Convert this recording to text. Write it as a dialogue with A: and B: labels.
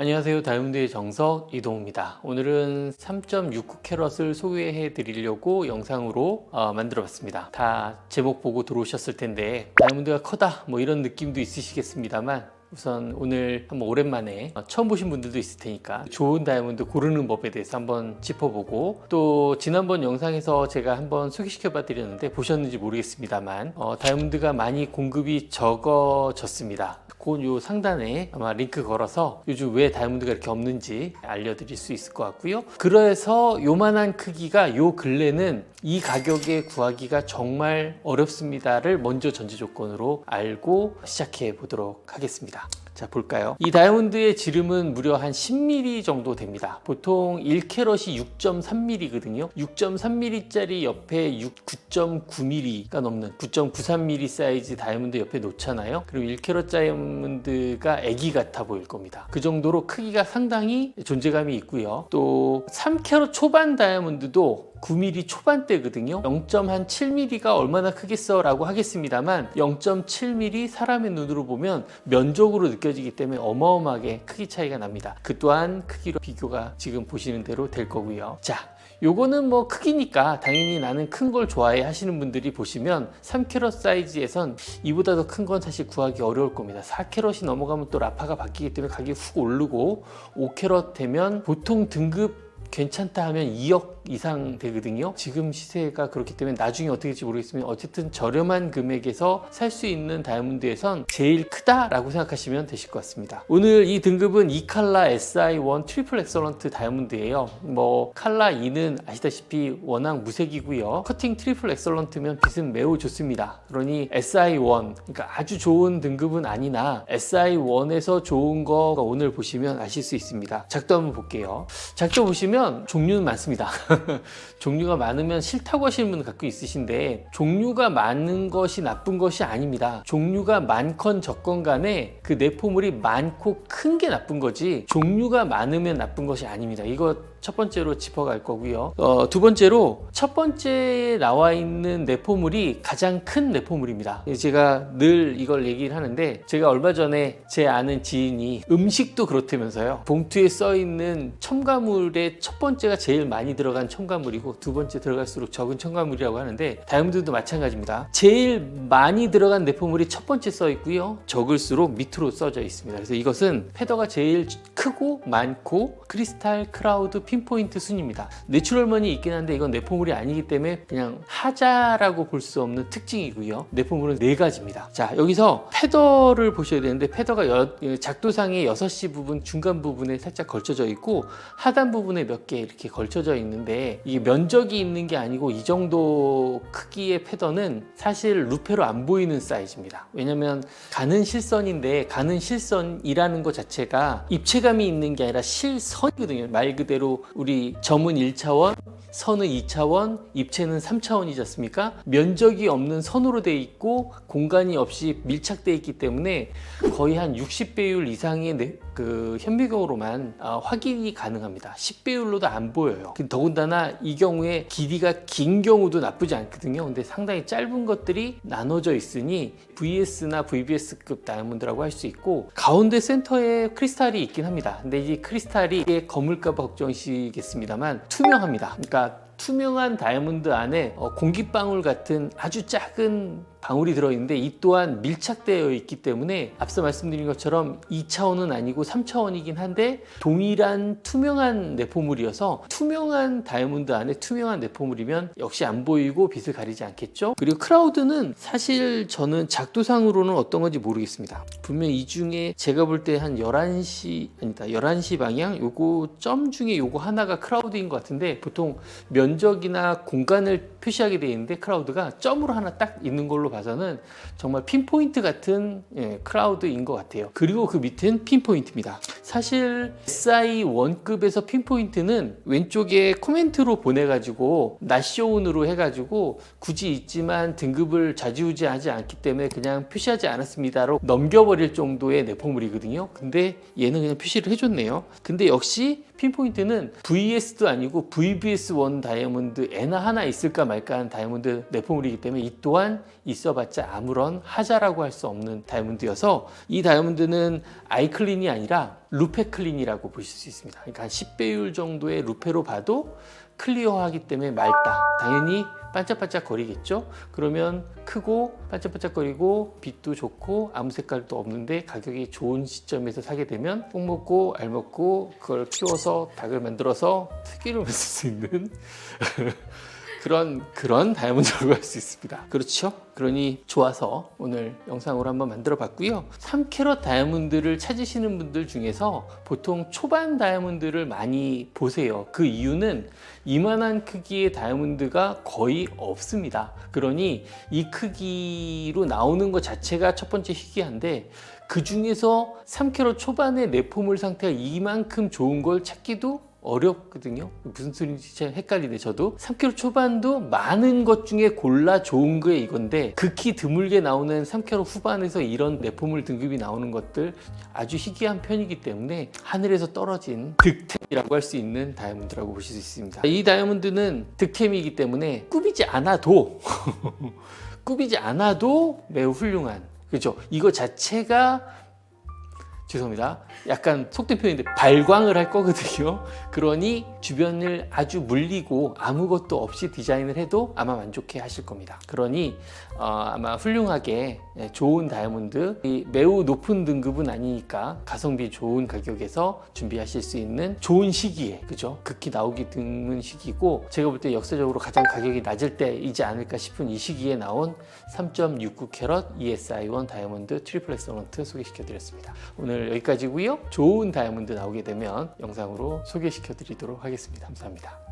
A: 안녕하세요. 다이아몬드의 정석 이동우입니다. 오늘은 3.69 캐럿을 소개해 드리려고 영상으로 어, 만들어 봤습니다. 다 제목 보고 들어오셨을 텐데 다이아몬드가 커다 뭐 이런 느낌도 있으시겠습니다만 우선 오늘 한번 오랜만에 어, 처음 보신 분들도 있을 테니까 좋은 다이아몬드 고르는 법에 대해서 한번 짚어보고 또 지난번 영상에서 제가 한번 소개시켜 봐 드렸는데 보셨는지 모르겠습니다만 어, 다이아몬드가 많이 공급이 적어졌습니다. 곧요 상단에 아마 링크 걸어서 요즘 왜 다이아몬드가 이렇게 없는지 알려드릴 수 있을 것 같고요. 그래서 요만한 크기가 요 근래는 이 가격에 구하기가 정말 어렵습니다를 먼저 전제 조건으로 알고 시작해 보도록 하겠습니다. 감사합니다. 자 볼까요? 이 다이아몬드의 지름은 무려 한 10mm 정도 됩니다. 보통 1캐럿이 6.3mm거든요. 6.3mm짜리 옆에 9.9mm가 넘는 9.93mm 사이즈 다이아몬드 옆에 놓잖아요. 그럼 1캐럿 다이아몬드가 애기 같아 보일 겁니다. 그 정도로 크기가 상당히 존재감이 있고요. 또 3캐럿 초반 다이아몬드도 9mm 초반대거든요. 0.7mm가 얼마나 크겠어 라고 하겠습니다만 0.7mm 사람의 눈으로 보면 면적으로 느껴 지기 때문에 어마어마하게 크기 차이가 납니다. 그 또한 크기로 비교가 지금 보시는 대로 될 거고요. 자, 요거는 뭐 크기니까 당연히 나는 큰 걸 좋아해 하시는 분들이 보시면 3캐럿 사이즈에선 이보다 더 큰 건 사실 구하기 어려울 겁니다. 4캐럿이 넘어가면 또 라파가 바뀌기 때문에 가격이 훅 오르고 5캐럿 되면 보통 등급 괜찮다 하면 2억 이상 되거든요. 지금 시세가 그렇기 때문에 나중에 어떻게 될지 모르겠지만 어쨌든 저렴한 금액에서 살 수 있는 다이아몬드에선 제일 크다라고 생각하시면 되실 것 같습니다. 오늘 이 등급은 2칼라 SI1 트리플 엑설런트 다이아몬드예요. 뭐 칼라 2는 아시다시피 워낙 무색이고요. 커팅 트리플 엑설런트면 빛은 매우 좋습니다. 그러니 SI1 그러니까 아주 좋은 등급은 아니나 SI1에서 좋은 거 오늘 보시면 아실 수 있습니다. 작도 한번 볼게요. 작도 보시면 종류는 많습니다. 종류가 많으면 싫다고 하시는 분 갖고 있으신데 종류가 많은 것이 나쁜 것이 아닙니다. 종류가 많건 적건 간에 그 내포물이 많고 큰 게 나쁜 거지 종류가 많으면 나쁜 것이 아닙니다. 이거 첫 번째로 짚어갈 거고요. 어, 두 번째로 첫 번째에 나와 있는 내포물이 가장 큰 내포물입니다. 제가 늘 이걸 얘기를 하는데 제가 얼마 전에 제 아는 지인이 음식도 그렇다면서요. 봉투에 써 있는 첨가물의 첫 번째가 제일 많이 들어간 첨가물이고 두 번째 들어갈수록 적은 첨가물이라고 하는데 다이아몬드도 마찬가지입니다. 제일 많이 들어간 내포물이 첫 번째 써 있고요. 적을수록 밑으로 써져 있습니다. 그래서 이것은 패더가 제일 크고 많고 크리스탈 크라우드 핀포인트 순입니다. 내추럴먼이 있긴 한데 이건 내포물이 아니기 때문에 그냥 하자라고 볼 수 없는 특징이고요. 내포물은 네 가지입니다. 자 여기서 패더를 보셔야 되는데 패더가 여- 작도상의 6시 부분 중간 부분에 살짝 걸쳐져 있고 하단 부분에 몇 개 이렇게 걸쳐져 있는데 이게 면적이 있는 게 아니고 이 정도 크기의 패더는 사실 루페로 안 보이는 사이즈입니다. 왜냐면 가는 실선인데 가는 실선이라는 것 자체가 입체감이 있는 게 아니라 실선이거든요. 말 그대로 우리 점은 1차원, 선은 2차원, 입체는 3차원이지 않습니까? 면적이 없는 선으로 돼 있고 공간이 없이 밀착돼 있기 때문에 거의 한 60배율 이상의 네- 그 현미경으로만 아, 확인이 가능합니다. 10배율로도 안 보여요. 그 더군다나 이 경우에 길이가 긴 경우도 나쁘지 않거든요. 근데 상당히 짧은 것들이 나눠져 있으니 VS나 VBS급 다이아몬드라고 할 수 있고 가운데 센터에 크리스탈이 있긴 합니다. 근데 이 크리스탈이 이게 거물까봐 걱정이시겠습니다만 투명합니다. 그러니까 투명한 다이아몬드 안에 어, 공기방울 같은 아주 작은 방울이 들어있는데 이 또한 밀착되어 있기 때문에 앞서 말씀드린 것처럼 2차원은 아니고 3차원이긴 한데 동일한 투명한 내포물이어서 투명한 다이아몬드 안에 투명한 내포물이면 역시 안 보이고 빛을 가리지 않겠죠? 그리고 크라우드는 사실 저는 작도상으로는 어떤 건지 모르겠습니다. 분명 이 중에 제가 볼 때 한 11시 아니다. 11시 방향? 요거 점 중에 요거 하나가 크라우드인 것 같은데 보통 면적이나 공간을 표시하게 되어 있는데 크라우드가 점으로 하나 딱 있는 걸로 봐서는 정말 핀포인트 같은 예, 크라우드인 것 같아요. 그리고 그 밑엔 핀포인트입니다. 사실 SI 원급에서 핀포인트는 왼쪽에 코멘트로 보내가지고 나쇼운으로 해가지고 굳이 있지만 등급을 좌지우지하지 않기 때문에 그냥 표시하지 않았습니다로 넘겨버릴 정도의 내포물이거든요. 근데 얘는 그냥 표시를 해줬네요. 근데 역시 핀포인트는 VS도 아니고 VBS1 다이아몬드 에나 하나 있을까 말까 한 다이아몬드 내포물이기 때문에 이 또한 있어봤자 아무런 하자라고 할 수 없는 다이아몬드여서 이 다이아몬드는 아이클린이 아니라 루페 클린이라고 보실 수 있습니다. 그러니까 한 10배율 정도의 루페로 봐도 클리어하기 때문에 맑다. 당연히 반짝반짝 거리겠죠? 그러면 크고 반짝반짝 거리고 빛도 좋고 아무 색깔도 없는데 가격이 좋은 시점에서 사게 되면 꼭 먹고 알 먹고 그걸 키워서 닭을 만들어서 특기를 만들 수 있는 그런 그런 다이아몬드라고 할 수 있습니다. 그렇죠? 그러니 좋아서 오늘 영상으로 한번 만들어 봤고요. 3캐럿 다이아몬드를 찾으시는 분들 중에서 보통 초반 다이아몬드를 많이 보세요. 그 이유는 이만한 크기의 다이아몬드가 거의 없습니다. 그러니 이 크기로 나오는 것 자체가 첫 번째 희귀한데 그 중에서 3캐럿 초반의 내포물 상태가 이만큼 좋은 걸 찾기도 어렵거든요. 무슨 소리인지 참 헷갈리네 저도. 3kg 초반도 많은 것 중에 골라 좋은 게 이건데 극히 드물게 나오는 3kg 후반에서 이런 내포물 등급이 나오는 것들 아주 희귀한 편이기 때문에 하늘에서 떨어진 득템이라고 할 수 있는 다이아몬드라고 보실 수 있습니다. 이 다이아몬드는 득템이기 때문에 꾸미지 않아도 꾸미지 않아도 매우 훌륭한 그죠? 이거 자체가 죄송합니다. 약간 속된 표현인데 발광을 할 거거든요. 그러니 주변을 아주 물리고 아무것도 없이 디자인을 해도 아마 만족해 하실 겁니다. 그러니 어, 아마 훌륭하게 예, 좋은 다이아몬드 이 매우 높은 등급은 아니니까 가성비 좋은 가격에서 준비하실 수 있는 좋은 시기에 그죠? 극히 나오기 드문 시기고 제가 볼 때 역사적으로 가장 가격이 낮을 때이지 않을까 싶은 이 시기에 나온 3.69 캐럿 ESI1 다이아몬드 트리플 엑설런트 소개시켜 드렸습니다. 오늘 여기까지고요. 좋은 다이아몬드 나오게 되면 영상으로 소개시켜 드리도록 하겠습니다. 감사합니다.